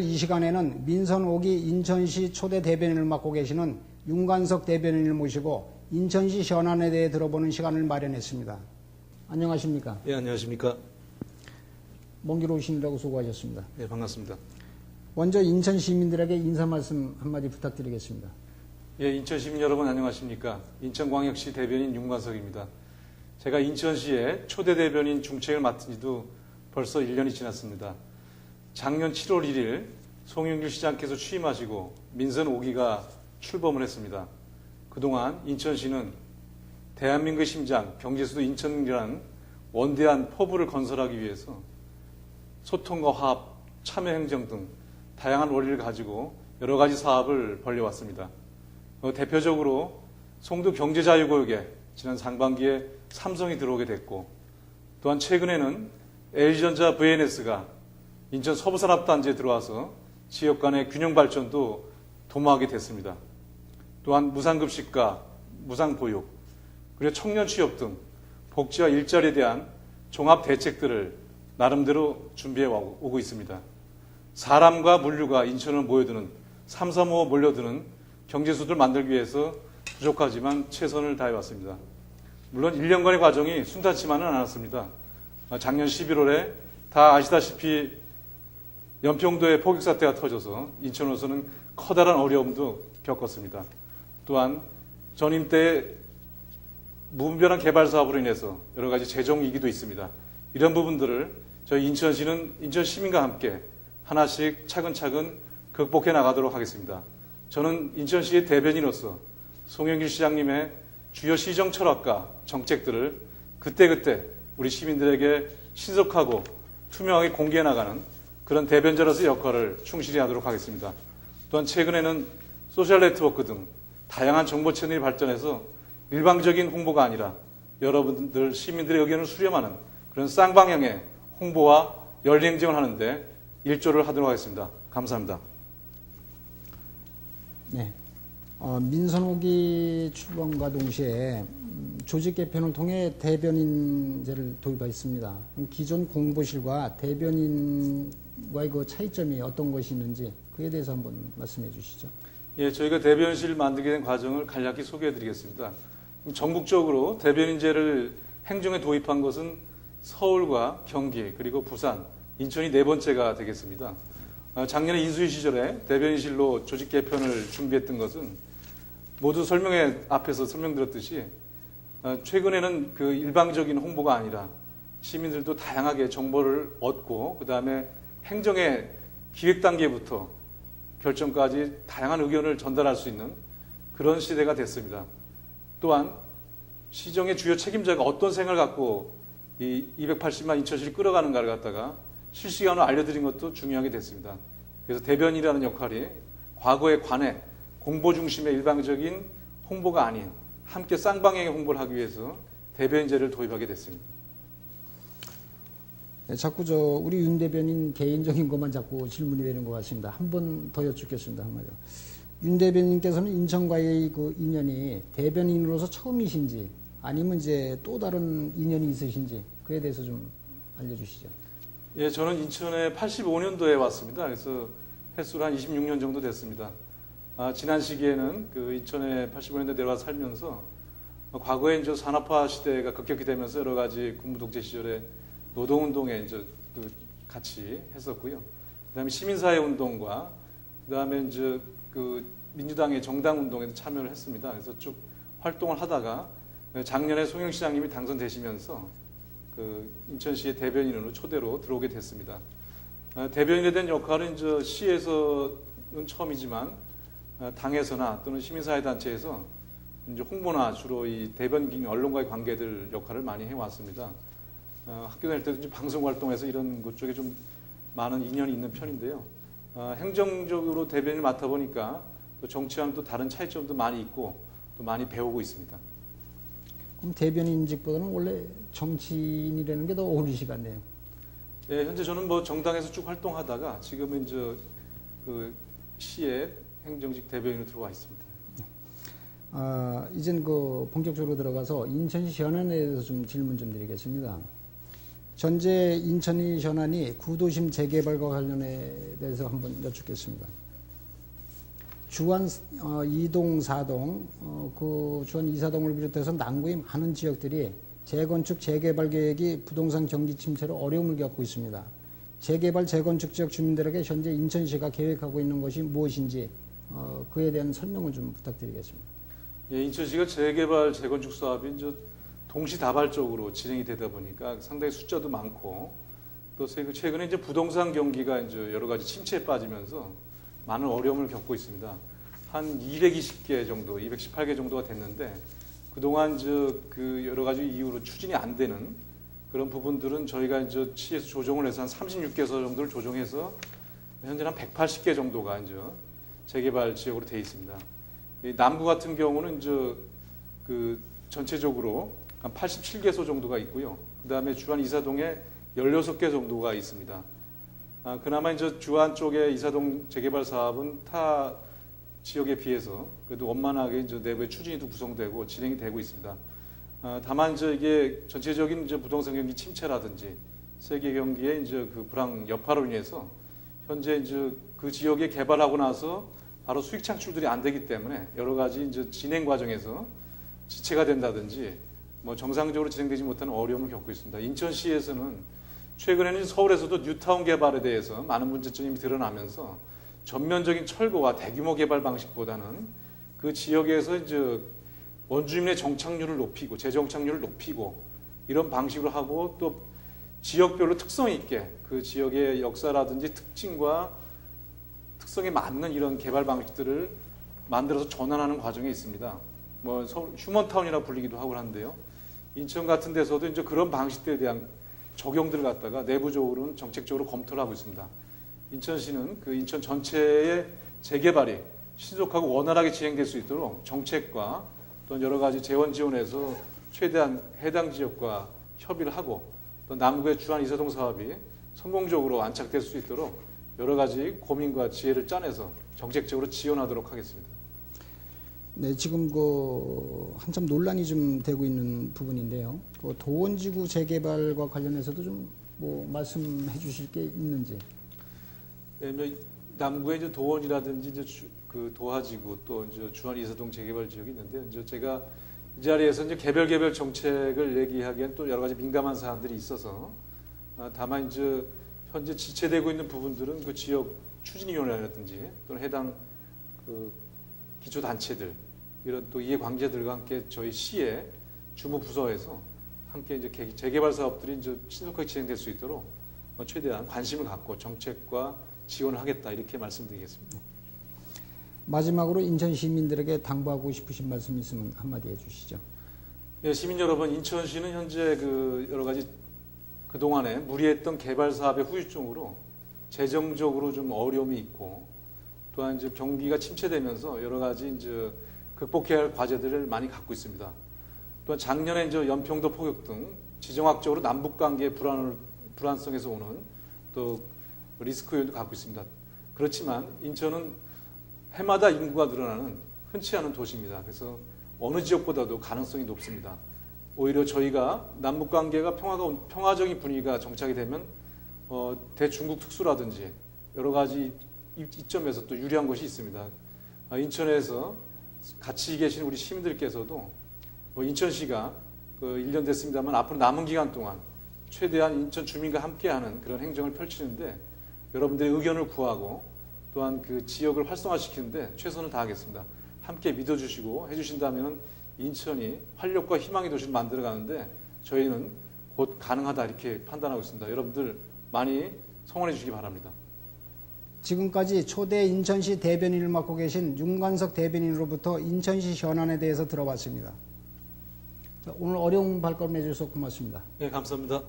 오늘 이 시간에는 민선 5기 인천시 초대 대변인을 맡고 계시는 윤관석 대변인을 모시고 인천시 현안에 대해 들어보는 시간을 마련했습니다. 안녕하십니까? 예, 안녕하십니까. 먼 길 오시느라고 수고하셨습니다. 예, 반갑습니다. 먼저 인천 시민들에게 인사 말씀 한마디 부탁드리겠습니다. 예, 인천 시민 여러분 안녕하십니까. 인천광역시 대변인 윤관석입니다. 제가 인천시의 초대 대변인 중책을 맡은 지도 벌써 1년이 지났습니다. 작년 7월 1일 송영길 시장께서 취임하시고 민선 5기가 출범을 했습니다. 그동안 인천시는 대한민국의 심장, 경제수도 인천이라는 원대한 포부를 건설하기 위해서 소통과 화합, 참여 행정 등 다양한 원리를 가지고 여러 가지 사업을 벌려왔습니다. 어, 대표적으로 송도 경제자유구역에 지난 상반기에 삼성이 들어오게 됐고 또한 최근에는 LG전자 VNS가 인천 서부산업단지에 들어와서 지역 간의 균형 발전도 도모하게 됐습니다. 또한 무상급식과 무상보육, 그리고 청년 취업 등 복지와 일자리에 대한 종합 대책들을 나름대로 준비해 오고 있습니다. 사람과 물류가 인천을 모여드는 3, 3, 5 몰려드는 경제수를 만들기 위해서 부족하지만 최선을 다해 왔습니다. 물론 1년간의 과정이 순탄치만은 않았습니다. 작년 11월에 다 아시다시피 연평도에 포격 사태가 터져서 인천으로서는 커다란 어려움도 겪었습니다. 또한 전임 때 무분별한 개발 사업으로 인해서 여러 가지 재정 위기도 있습니다. 이런 부분들을 저희 인천시는 인천 시민과 함께 하나씩 차근차근 극복해 나가도록 하겠습니다. 저는 인천시의 대변인으로서 송영길 시장님의 주요 시정 철학과 정책들을 그때그때 우리 시민들에게 신속하고 투명하게 공개해 나가는 그런 대변자로서 역할을 충실히 하도록 하겠습니다. 또한 최근에는 소셜 네트워크 등 다양한 정보 채널이 발전해서 일방적인 홍보가 아니라 여러분들 시민들의 의견을 수렴하는 그런 쌍방향의 홍보와 열린 행정을 하는데 일조를 하도록 하겠습니다. 감사합니다. 네. 어, 민선호기 출범과 동시에 음, 조직 개편을 통해 대변인제를 도입하였습니다. 기존 공보실과 대변인 과의 그 차이점이 어떤 것이 있는지 그에 대해서 한번 말씀해 주시죠. 예, 저희가 대변실 만들게 된 과정을 간략히 소개해 드리겠습니다. 전국적으로 대변인제를 행정에 도입한 것은 서울과 경기 그리고 부산, 인천이 네 번째가 되겠습니다. 아, 작년에 인수위 시절에 대변인실로 조직 개편을 준비했던 것은 모두 설명회 앞에서 설명드렸듯이 아, 최근에는 그 일방적인 홍보가 아니라 시민들도 다양하게 정보를 얻고 그 다음에 행정의 기획 단계부터 결정까지 다양한 의견을 전달할 수 있는 그런 시대가 됐습니다. 또한 시정의 주요 책임자가 어떤 생각을 갖고 이 280만 인천시를 끌어가는가를 갖다가 실시간으로 알려드린 것도 중요하게 됐습니다. 그래서 대변이라는 역할이 과거에 관해 공보 중심의 일방적인 홍보가 아닌 함께 쌍방향의 홍보를 하기 위해서 대변인제를 도입하게 됐습니다. 네, 자꾸 저 우리 윤 대변인 개인적인 것만 자꾸 질문이 되는 것 같습니다. 한 번 더 여쭙겠습니다. 한마디로. 윤 대변인께서는 인천과의 그 인연이 대변인으로서 처음이신지 아니면 이제 또 다른 인연이 있으신지 그에 대해서 좀 알려주시죠. 예, 저는 인천에 85년도에 왔습니다. 그래서 횟수로 한 26년 정도 됐습니다. 아, 지난 시기에는 그 인천에 85년대 내려와 살면서 과거에 이제 산업화 시대가 급격히 되면서 여러 가지 군부 독재 시절에 노동운동에 이제 그 같이 했었고요. 그다음에 시민사회 운동과 그다음에 이제 그 민주당의 정당 운동에도 참여를 했습니다. 그래서 쭉 활동을 하다가 작년에 송영 시장님이 당선되시면서 그 인천시의 대변인으로 초대로 들어오게 됐습니다. 아, 대변인에 대한 역할은 이제 시에서는 처음이지만 아, 당에서나 또는 시민사회 단체에서 이제 홍보나 주로 이 대변인 언론과의 관계들 역할을 많이 해왔습니다. 어, 학교 다닐 때도 방송 활동에서 이런 것 쪽에 좀 많은 인연이 있는 편인데요. 어, 행정적으로 대변인을 맡아 보니까 또 정치와는 또 다른 차이점도 많이 있고 또 많이 배우고 있습니다. 그럼 대변인직보다는 원래 정치인이라는 게 더 어울리시 같네요. 예, 현재 저는 뭐 정당에서 쭉 활동하다가 지금은 이제 그 시의 행정직 대변인으로 들어와 있습니다. 아, 이젠 그 본격적으로 들어가서 인천시 현안에 대해서 좀 질문 좀 드리겠습니다. 현재 인천이 현안이 구도심 재개발과 관련해 대해서 한번 여쭙겠습니다. 주안 어, 2동, 4동, 어, 그 주안 2, 4동을 비롯해서 남구의 많은 지역들이 재건축, 재개발 계획이 부동산 경기 침체로 어려움을 겪고 있습니다. 재개발, 재건축 지역 주민들에게 현재 인천시가 계획하고 있는 것이 무엇인지 어, 그에 대한 설명을 좀 부탁드리겠습니다. 예, 인천시가 재개발, 재건축 사업이 동시다발적으로 진행이 되다 보니까 상당히 숫자도 많고 또 최근- 최근에 이제 부동산 경기가 이제 여러 가지 침체에 빠지면서 많은 어려움을 겪고 있습니다. 한 220개 정도, 218개 정도가 됐는데 그동안 저그 여러 가지 이유로 추진이 안 되는 그런 부분들은 저희가 이제 시에서 조정을 해서 한 36개소 정도를 조정해서 현재 한 180개 정도가 이제 재개발 지역으로 되어 있습니다. 이 남구 같은 경우는 이제 그 전체적으로 한 87개소 정도가 있고요. 그 다음에 주안 이사동에 16개 정도가 있습니다. 아, 그나마 이제 주안 쪽의 이사동 재개발 사업은 타 지역에 비해서 그래도 원만하게 이제 내부의 추진이 도 구성되고 진행이 되고 있습니다. 아, 다만 이제 이게 전체적인 이제 부동산 경기 침체라든지 세계 경기의 이제 그 불황 여파로 인해서 현재 이제 그 지역에 개발하고 나서 바로 수익 창출들이 안 되기 때문에 여러 가지 이제 진행 과정에서 지체가 된다든지 뭐 정상적으로 진행되지 못하는 어려움을 겪고 있습니다. 인천시에서는 최근에는 서울에서도 뉴타운 개발에 대해서 많은 문제점이 드러나면서 전면적인 철거와 대규모 개발 방식보다는 그 지역에서 이제 원주민의 정착률을 높이고 재정착률을 높이고 이런 방식으로 하고 또 지역별로 특성 있게 그 지역의 역사라든지 특징과 특성에 맞는 이런 개발 방식들을 만들어서 전환하는 과정에 있습니다. 뭐 휴먼타운이라 불리기도 하고 하는데요. 인천 같은 데서도 이제 그런 방식들에 대한 적용들을 갖다가 내부적으로는 정책적으로 검토를 하고 있습니다. 인천시는 그 인천 전체의 재개발이 신속하고 원활하게 진행될 수 있도록 정책과 또 여러 가지 재원 지원에서 최대한 해당 지역과 협의를 하고 또 남구의 주한 이사동 사업이 성공적으로 안착될 수 있도록 여러 가지 고민과 지혜를 짜내서 정책적으로 지원하도록 하겠습니다. 네, 지금 그 한참 논란이 좀 되고 있는 부분인데요. 그 도원지구 재개발과 관련해서도 좀 뭐 말씀해 주실 게 있는지. 예, 뭐 남구의 이제 도원이라든지 이제 주- 그 도하지구 또 이제 주한 이사동 재개발 지역이 있는데 이제 제가 이 자리에서 이제 개별 개별 정책을 얘기하기엔 또 여러 가지 민감한 사안들이 있어서 아, 다만 이제 현재 지체되고 있는 부분들은 그 지역 추진위원회라든지 또는 해당 그 기초 단체들 이런 또 이해관계들과 함께 저희 시의 주무 부서에서 함께 이제 개- 재개발 사업들이 이제 신속하게 진행될 수 있도록 어, 최대한 관심을 갖고 정책과 지원을 하겠다 이렇게 말씀드리겠습니다. 마지막으로 인천 시민들에게 당부하고 싶으신 말씀 있으면 한마디 해주시죠. 예, 시민 여러분, 인천시는 현재 그 여러 가지 그 동안에 무리했던 개발 사업의 후유증으로 재정적으로 좀 어려움이 있고 또한 이제 경기가 침체되면서 여러 가지 이제 극복해야 할 과제들을 많이 갖고 있습니다. 또한 작년에 이제 연평도 포격 등 지정학적으로 남북 관계의 불안을 불안성에서 오는 또 리스크 요인도 갖고 있습니다. 그렇지만 인천은 해마다 인구가 늘어나는 흔치 않은 도시입니다. 그래서 어느 지역보다도 가능성이 높습니다. 오히려 저희가 남북 관계가 평화가 평화적인 분위기가 정착이 되면 어, 대중국 특수라든지 여러 가지 이- 이점에서 또 유리한 것이 있습니다. 아, 인천에서 같이 계신 우리 시민들께서도 뭐 인천시가 그 1년 됐습니다만 앞으로 남은 기간 동안 최대한 인천 주민과 함께하는 그런 행정을 펼치는데 여러분들의 의견을 구하고 또한 그 지역을 활성화시키는데 최선을 다하겠습니다. 함께 믿어주시고 해주신다면 인천이 활력과 희망의 도시를 만들어가는데 저희는 곧 가능하다 이렇게 판단하고 있습니다. 여러분들 많이 성원해 주시기 바랍니다. 지금까지 초대 인천시 대변인을 맡고 계신 윤관석 대변인으로부터 인천시 현안에 대해서 들어봤습니다. 자, 오늘 어려운 발걸음 해주셔서 고맙습니다. 네, 감사합니다.